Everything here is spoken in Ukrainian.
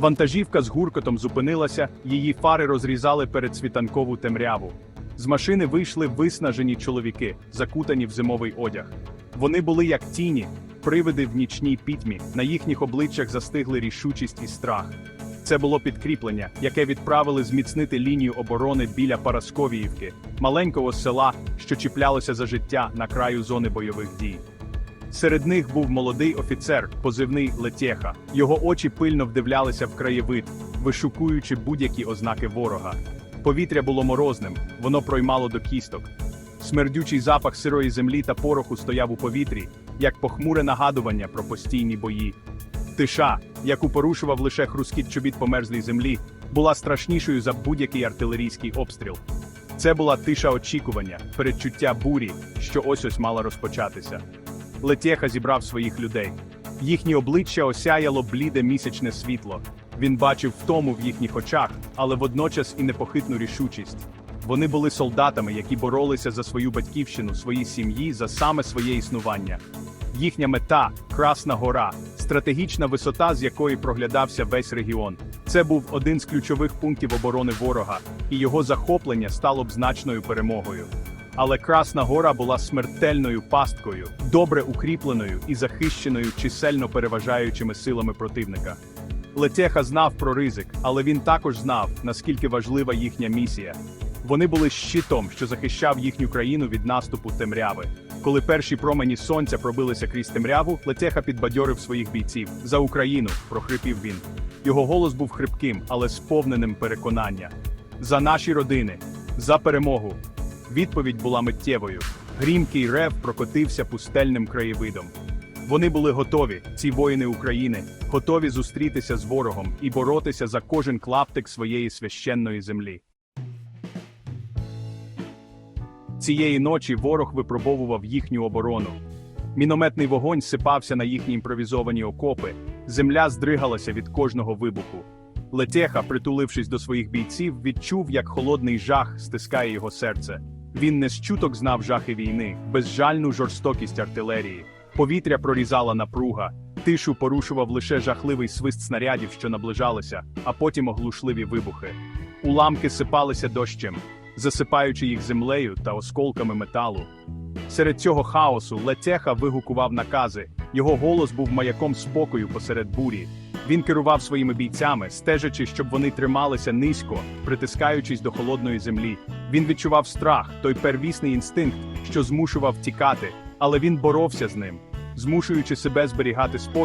Вантажівка з гуркотом зупинилася, її фари розрізали передсвітанкову темряву. З машини вийшли виснажені чоловіки, закутані в зимовий одяг. Вони були як тіні, привиди в нічній пітьмі, на їхніх обличчях застигли рішучість і страх. Це було підкріплення, яке відправили зміцнити лінію оборони біля Парасковіївки, маленького села, що чіплялося за життя на краю зони бойових дій. Серед них був молодий офіцер, позивний Летєха. Його очі пильно вдивлялися в краєвид, вишукуючи будь-які ознаки ворога. Повітря було морозним, воно проймало до кісток. Смердючий запах сирої землі та пороху стояв у повітрі, як похмуре нагадування про постійні бої. Тиша, яку порушував лише хрускіт чобіт по мерзлій землі, була страшнішою за будь-який артилерійський обстріл. Це була тиша очікування, передчуття бурі, що ось ось мала розпочатися. Летєха зібрав своїх людей. Їхні обличчя осяяло бліде місячне світло. Він бачив втому в їхніх очах, але водночас і непохитну рішучість. Вони були солдатами, які боролися за свою батьківщину, свої сім'ї, за саме своє існування. Їхня мета Красна Гора, стратегічна висота, з якої проглядався весь регіон. Це був один з ключових пунктів оборони ворога, і його захоплення стало б значною перемогою. Але Красна Гора була смертельною пасткою, добре укріпленою і захищеною чисельно переважаючими силами противника. Летеха знав про ризик, але він також знав, наскільки важлива їхня місія. Вони були щитом, що захищав їхню країну від наступу темряви. Коли перші промені сонця пробилися крізь темряву, Летеха підбадьорив своїх бійців за Україну, прохрипів він. Його голос був хрипким, але сповненим переконання. За наші родини, за перемогу. Відповідь була миттєвою. Грімкий рев прокотився пустельним краєвидом. Вони були готові, ці воїни України, готові зустрітися з ворогом і боротися за кожен клаптик своєї священної землі. Цієї ночі ворог випробовував їхню оборону. Мінометний вогонь сипався на їхні імпровізовані окопи, земля здригалася від кожного вибуху. Летеха, притулившись до своїх бійців, відчув, як холодний жах стискає його серце. Він не з чуток знав жахи війни, безжальну жорстокість артилерії. Повітря прорізала напруга, тишу порушував лише жахливий свист снарядів, що наближалися, а потім оглушливі вибухи. Уламки сипалися дощем, засипаючи їх землею та осколками металу. Серед цього хаосу Летеха вигукував накази. Його голос був маяком спокою посеред бурі. Він керував своїми бійцями, стежачи, щоб вони трималися низько, притискаючись до холодної землі. Він відчував страх, той первісний інстинкт, що змушував тікати, але він боровся з ним, змушуючи себе зберігати спокій.